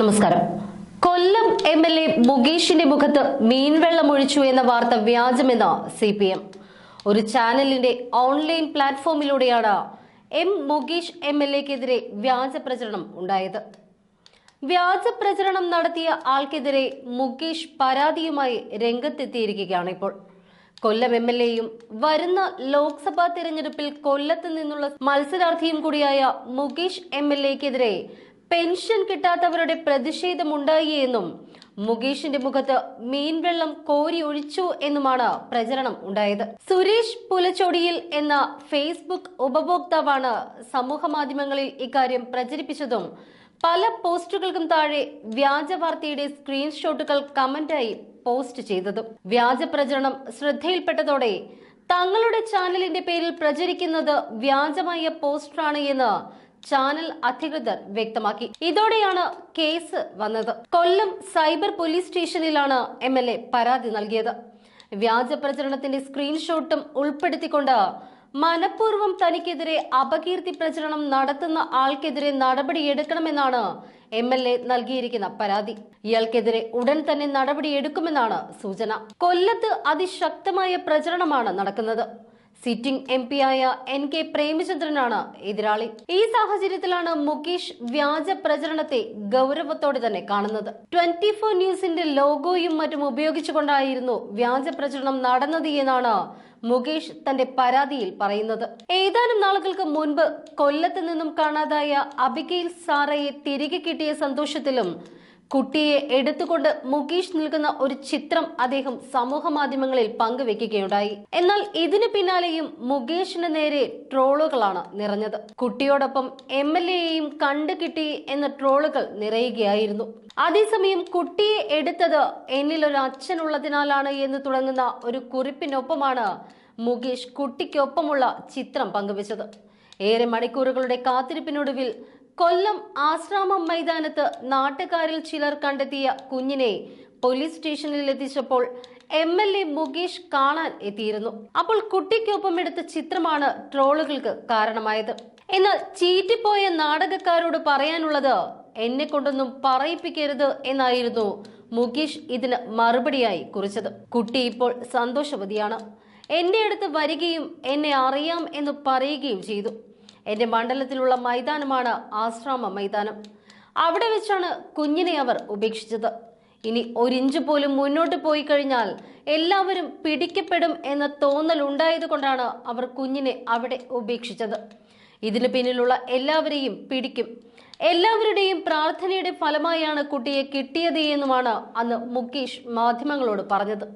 നമസ്കാരം. കൊല്ലം M L A മുകേഷിന്റെ മുഖത്ത് മീൻവെള്ളം ഒഴിച്ചു എന്ന വാർത്ത വ്യാജമെന്ന സി പി എം. ഒരു ചാനലിന്റെ ഓൺലൈൻ പ്ലാറ്റ്ഫോമിലൂടെയാണ് എം മുകേഷ് എം എൽ എക്കെതിരെ വ്യാജ പ്രചരണം ഉണ്ടായത്. വ്യാജ പ്രചരണം നടത്തിയ ആൾക്കെതിരെ മുകേഷ് പരാതിയുമായി രംഗത്തെത്തിയിരിക്കുകയാണ് ഇപ്പോൾ. കൊല്ലം എം എൽ എയും വരുന്ന ലോക്സഭാ തിരഞ്ഞെടുപ്പിൽ കൊല്ലത്ത് നിന്നുള്ള മത്സരാർത്ഥിയും കൂടിയായ മുകേഷ് എം എൽ എക്കെതിരെ പെൻഷൻ കിട്ടാത്തവരുടെ പ്രതിഷേധമുണ്ടായി എന്നും മുകേഷിന്റെ മുഖത്ത് മീൻവെള്ളം കോരി ഒഴിച്ചു എന്നുമാണ് പ്രചരണം ഉണ്ടായത്. സുരേഷ് പുലച്ചൊടിയിൽ എന്ന ഫേസ്ബുക്ക് ഉപഭോക്താവാണ് സമൂഹ മാധ്യമങ്ങളിൽ ഇക്കാര്യം പ്രചരിപ്പിച്ചതും പല പോസ്റ്റുകൾക്കും താഴെ വ്യാജ വാർത്തയുടെ സ്ക്രീൻഷോട്ടുകൾ കമന്റായി പോസ്റ്റ് ചെയ്തതും. വ്യാജ പ്രചരണം ശ്രദ്ധയിൽപ്പെട്ടതോടെ തങ്ങളുടെ ചാനലിന്റെ പേരിൽ പ്രചരിക്കുന്നത് വ്യാജമായ പോസ്റ്ററാണ് എന്ന് ചാനൽ അധികൃതർ വ്യക്തമാക്കി. ഇതോടെയാണ് കേസ് വന്നത്. കൊല്ലം സൈബർ പോലീസ് സ്റ്റേഷനിലാണ് എം പരാതി നൽകിയത്. വ്യാജ പ്രചരണത്തിന്റെ സ്ക്രീൻഷോട്ടും ഉൾപ്പെടുത്തിക്കൊണ്ട് മനഃപൂർവം തനിക്കെതിരെ അപകീർത്തി പ്രചരണം നടത്തുന്ന ആൾക്കെതിരെ നടപടിയെടുക്കണമെന്നാണ് എം എൽ എ നൽകിയിരിക്കുന്ന പരാതി. ഇയാൾക്കെതിരെ ഉടൻ തന്നെ നടപടിയെടുക്കുമെന്നാണ് സൂചന. കൊല്ലത്ത് അതിശക്തമായ പ്രചരണമാണ് നടക്കുന്നത്. സിറ്റിംഗ് എം ആയ എൻ കെ പ്രേമചന്ദ്രനാണ് എതിരാളി. ഈ സാഹചര്യത്തിലാണ് മുകേഷ് വ്യാജ പ്രചരണത്തെ ഗൗരവത്തോടെ തന്നെ കാണുന്നത്. ട്വന്റി ഫോർ ന്യൂസിന്റെ ലോഗോയും മറ്റും ഉപയോഗിച്ചുകൊണ്ടായിരുന്നു വ്യാജ പ്രചരണം നടന്നത് എന്നാണ് മുകേഷ് തന്റെ പരാതിയിൽ പറയുന്നത്. ഏതാനും നാളുകൾക്ക് മുൻപ് കൊല്ലത്ത് നിന്നും കാണാതായ അബിഗെയിൽ സാറയെ തിരികെ കിട്ടിയ സന്തോഷത്തിലും കുട്ടിയെ എടുത്തുകൊണ്ട് മുകേഷ് നിൽക്കുന്ന ഒരു ചിത്രം അദ്ദേഹം സമൂഹ മാധ്യമങ്ങളിൽ പങ്കുവെക്കുകയുണ്ടായി. എന്നാൽ ഇതിനു പിന്നാലെയും മുകേഷിന് നേരെ ട്രോളുകളാണ് നിറഞ്ഞത്. കുട്ടിയോടൊപ്പം എം എൽ എയെയും കണ്ടു കിട്ടി എന്ന ട്രോളുകൾ നിറയുകയായിരുന്നു. അതേസമയം കുട്ടിയെ എടുത്തത് എന്നിൽ ഒരു അച്ഛനുള്ളതിനാലാണ് എന്ന് തുടങ്ങുന്ന ഒരു കുറിപ്പിനൊപ്പമാണ് മുകേഷ് കുട്ടിക്കൊപ്പമുള്ള ചിത്രം പങ്കുവച്ചത്. ഏറെ മണിക്കൂറുകളുടെ കാത്തിരിപ്പിനൊടുവിൽ കൊല്ലം ആശ്രാമം മൈതാനത്ത് നാട്ടുകാരിൽ ചിലർ കണ്ടെത്തിയ കുഞ്ഞിനെ പോലീസ് സ്റ്റേഷനിൽ എത്തിച്ചപ്പോൾ എം എൽ എ മുകേഷ് കാണാൻ എത്തിയിരുന്നു. അപ്പോൾ കുട്ടിക്കൊപ്പം എടുത്ത ചിത്രമാണ് ട്രോളുകൾക്ക് കാരണമായത്. എന്നാൽ ചീറ്റിപ്പോയ നാടകക്കാരോട് പറയാനുള്ളത് എന്നെ കൊണ്ടൊന്നും പറയിപ്പിക്കരുത് എന്നായിരുന്നു മുകേഷ് ഇതിന് മറുപടിയായി കുറിച്ചത്. കുട്ടി ഇപ്പോൾ സന്തോഷവതിയാണ്. എന്റെ അടുത്ത് വരികയും എന്നെ അറിയാം എന്ന് പറയുകയും ചെയ്തു. എന്റെ മണ്ഡലത്തിലുള്ള മൈതാനമാണ് ആശ്രാമ മൈതാനം. അവിടെ വെച്ചാണ് കുഞ്ഞിനെ അവർ ഉപേക്ഷിച്ചത്. ഇനി ഒരിഞ്ച് പോലും മുന്നോട്ട് പോയി കഴിഞ്ഞാൽ എല്ലാവരും പിടിക്കപ്പെടും എന്ന തോന്നൽ ഉണ്ടായത് കൊണ്ടാണ് അവർ കുഞ്ഞിനെ അവിടെ ഉപേക്ഷിച്ചത്. ഇതിന് പിന്നിലുള്ള എല്ലാവരെയും പിടിക്കും. എല്ലാവരുടെയും പ്രാർത്ഥനയുടെ ഫലമായാണ് കുട്ടിയെ കിട്ടിയത് എന്നുമാണ് അന്ന് മുകേഷ് മാധ്യമങ്ങളോട് പറഞ്ഞത്.